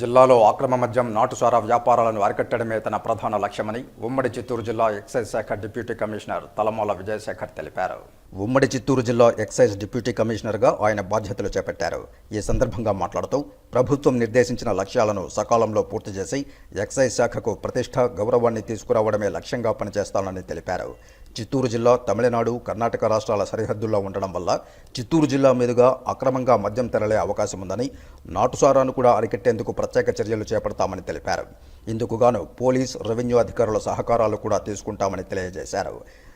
జిల్లాలో అక్రమ మద్యం నాటుసారా వ్యాపారాలను అరికట్టడమే తన ప్రధాన లక్ష్యమని ఉమ్మడి చిత్తూరు జిల్లా ఎక్సైజ్ శాఖ డిప్యూటీ కమిషనర్ తలమాల విజయశేఖర్ తెలిపారు. ఉమ్మడి చిత్తూరు జిల్లా ఎక్సైజ్ డిప్యూటీ కమిషనర్గా ఆయన బాధ్యతలు చేపట్టారు. ఈ సందర్భంగా మాట్లాడుతూ ప్రభుత్వం నిర్దేశించిన లక్ష్యాలను సకాలంలో పూర్తి చేసి ఎక్సైజ్ శాఖకు ప్రతిష్ట గౌరవాన్ని తీసుకురావడమే లక్ష్యంగా పనిచేస్తానని తెలిపారు. చిత్తూరు జిల్లా తమిళనాడు కర్ణాటక రాష్ట్రాల సరిహద్దుల్లో ఉండడం వల్ల చిత్తూరు జిల్లా మీదుగా అక్రమంగా మద్యం తెరలే అవకాశం ఉందని నాటుసారాను కూడా అరికట్టేందుకు ప్రత్యేక చర్యలు చేపడతామని తెలిపారు. ఇందుకుగాను పోలీస్ రెవెన్యూ అధికారుల సహకారాలు కూడా తీసుకుంటామని తెలియజేశారు.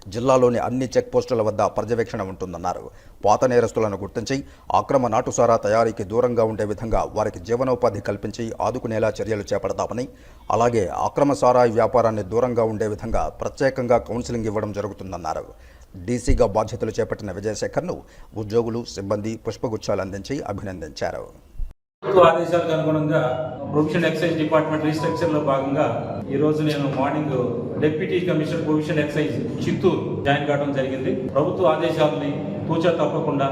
జిల్లాలోని అన్ని చెక్ పోస్టుల వద్ద పర్యవేక్షణ ఉంటుందన్నారు. పాత నేరస్తులను గుర్తించి అక్రమ నాటుసారా తయారీకి దూరంగా ఉండే విధంగా వారికి జీవనోపాధి కల్పించి ఆదుకునేలా చర్యలు చేపడతామని అలాగే అక్రమ సారాయి వ్యాపారాన్ని దూరంగా ఉండే విధంగా ప్రత్యేకంగా కౌన్సిలింగ్ ఇవ్వడం జరుగుతుందన్నారు. డీసీగా బాధ్యతలు చేపట్టిన విజయశేఖర్ను ఉద్యోగులు సిబ్బంది పుష్పగుచ్చాలు అందించి అభినందించారు. ప్రభుత్వ ఆదేశాలకు అనుగుణంగా ప్రొవిషన్ ఎక్సైజ్ డిపార్ట్మెంట్ రీస్ట్రక్చర్లో భాగంగా ఈ రోజు నేను morning deputy commissioner prohibition excise Chittoor join కావడం జరిగింది. ప్రభుత్వ ఆదేశాలని తూచా తప్పకుండా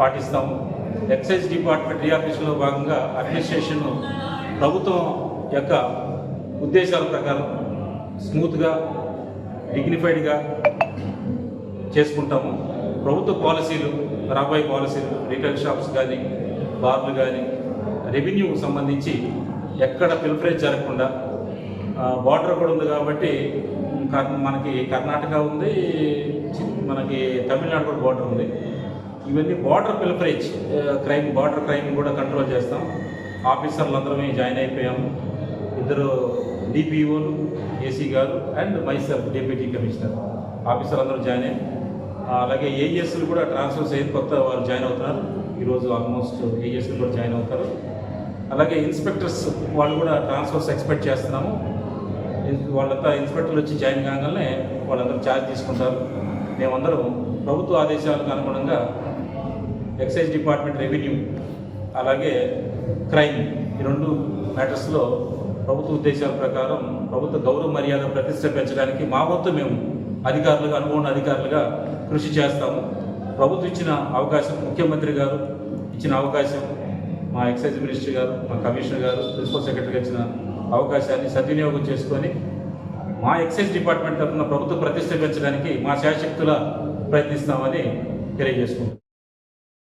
పాటిస్తాము. ఎక్సైజ్ డిపార్ట్మెంట్ రీఆఫీస్లో భాగంగా అడ్మినిస్ట్రేషన్ ప్రభుత్వం యొక్క ఉద్దేశాల ప్రకారం స్మూత్గా డిగ్నిఫైడ్గా చేసుకుంటాము. ప్రభుత్వ పాలసీలు రాబోయే పాలసీలు రిటైల్ షాప్స్ కానీ బార్లు కానీ రెవెన్యూకు సంబంధించి ఎక్కడ పిల్ఫరేజ్ జరగకుండా బార్డర్ కూడా ఉంది కాబట్టి కర్- మనకి కర్ణాటక ఉంది చి- మనకి తమిళనాడు కూడా బార్డర్ ఉంది. ఇవన్నీ border pilferage crime border crime కూడా కంట్రోల్ చేస్తాం. ఆఫీసర్లు అందరమే జాయిన్ అయిపోయాము ఇద్దరు డిపిఓలు ఏసీ గారు and myself deputy commissioner. Officer అందరూ జాయిన్ అయ్యాం. అలాగే ఏఎస్లు కూడా ట్రాన్స్ఫర్స్ అయ్యి కొత్త వారు జాయిన్ అవుతున్నారు. ఈరోజు ఆల్మోస్ట్ ఏఎస్లు కూడా జాయిన్ అవుతారు. అలాగే ఇన్స్పెక్టర్స్ వాళ్ళు కూడా ట్రాన్స్ఫర్స్ ఎక్స్పెక్ట్ చేస్తున్నాము. వాళ్ళంతా ఇన్స్పెక్టర్లు వచ్చి జాయిన్ కాగానే వాళ్ళందరూ ఛార్జ్ తీసుకుంటారు. మేమందరం ప్రభుత్వ ఆదేశాలకు అనుగుణంగా ఎక్సైజ్ డిపార్ట్మెంట్ రెవెన్యూ అలాగే క్రైమ్ ఈ రెండు మ్యాటర్స్లో ప్రభుత్వ ఉద్దేశాల ప్రకారం ప్రభుత్వ గౌరవ మర్యాద ప్రతిష్ట పెంచడానికి మా వంతు మేము అధికారులుగా అనుభవం అధికారులుగా కృషి చేస్తాము. ప్రభుత్వం ఇచ్చిన అవకాశం ముఖ్యమంత్రి గారు ఇచ్చిన అవకాశం మా ఎక్సైజ్ మినిస్టర్ గారు మా కమిషనర్ గారు ప్రిన్సిపల్ సెక్రటరీ ఇచ్చిన అవకాశాన్ని సద్వినియోగం చేసుకొని మా ఎక్సైజ్ డిపార్ట్మెంట్ తరఫున ప్రభుత్వ ప్రతిష్ట పెంచడానికి మా శాశక్తుల ప్రయత్నిస్తామని తెలియజేసుకుంటాం